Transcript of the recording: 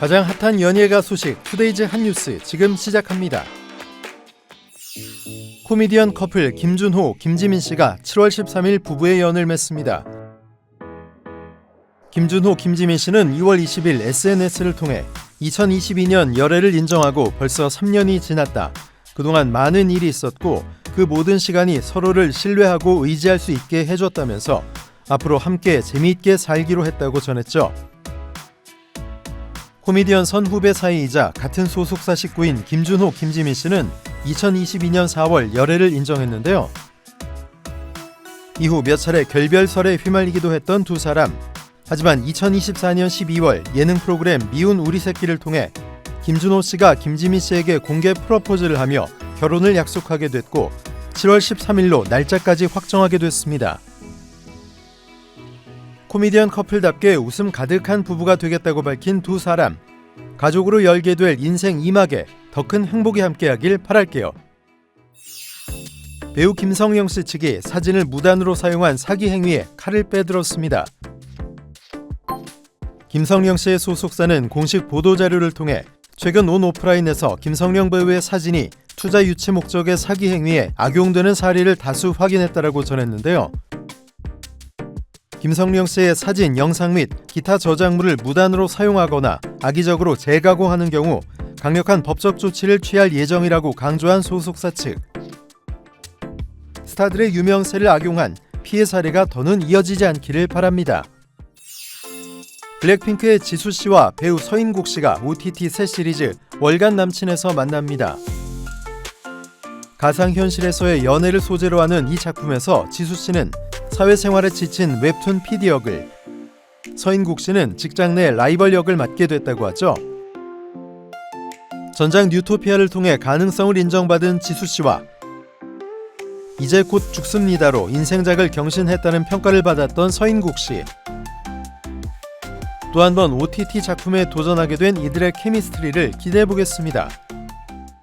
가장 핫한 연예가 소식 투데이즈 핫뉴스 지금 시작합니다. 코미디언 커플 김준호, 김지민 씨가 7월 13일 부부의 연을 맺습니다. 김준호, 김지민 씨는 2월 20일 SNS를 통해 2022년 열애를 인정하고 벌써 3년이 지났다. 그동안 많은 일이 있었고 그 모든 시간이 서로를 신뢰하고 의지할 수 있게 해줬다면서 앞으로 함께 재미있게 살기로 했다고 전했죠. 코미디언 선 후배 사이이자 같은 소속사 식구인 김준호, 김지민 씨는 2022년 4월 열애를 인정했는데요. 이후 몇 차례 결별설에 휘말리기도 했던 두 사람. 하지만 2024년 12월 예능 프로그램 미운 우리 새끼를 통해 김준호 씨가 김지민 씨에게 공개 프로포즈를 하며 결혼을 약속하게 됐고 7월 13일로 날짜까지 확정하게 됐습니다. 코미디언 커플답게 웃음 가득한 부부가 되겠다고 밝힌 두 사람. 가족으로 열게 될 인생 2막에 더 큰 행복이 함께하길 바랄게요. 배우 김성령 씨 측이 사진을 무단으로 사용한 사기 행위에 칼을 빼들었습니다. 김성령 씨의 소속사는 공식 보도 자료를 통해 최근 온 오프라인에서 김성령 배우의 사진이 투자 유치 목적의 사기 행위에 악용되는 사례를 다수 확인했다라고 전했는데요. 김성령 씨의 사진, 영상 및 기타 저작물을 무단으로 사용하거나 악의적으로 재가공하는 경우 강력한 법적 조치를 취할 예정이라고 강조한 소속사 측. 스타들의 유명세를 악용한 피해 사례가 더는 이어지지 않기를 바랍니다. 블랙핑크의 지수 씨와 배우 서인국 씨가 OTT 새 시리즈 월간 남친에서 만납니다. 가상현실에서의 연애를 소재로 하는 이 작품에서 지수 씨는 사회생활에 지친 웹툰 PD 역을, 서인국 씨는 직장 내 라이벌 역을 맡게 됐다고 하죠. 전작 뉴토피아를 통해 가능성을 인정받은 지수 씨와 이제 곧 죽습니다로 인생작을 경신했다는 평가를 받았던 서인국 씨. 또 한 번 OTT 작품에 도전하게 된 이들의 케미스트리를 기대해 보겠습니다.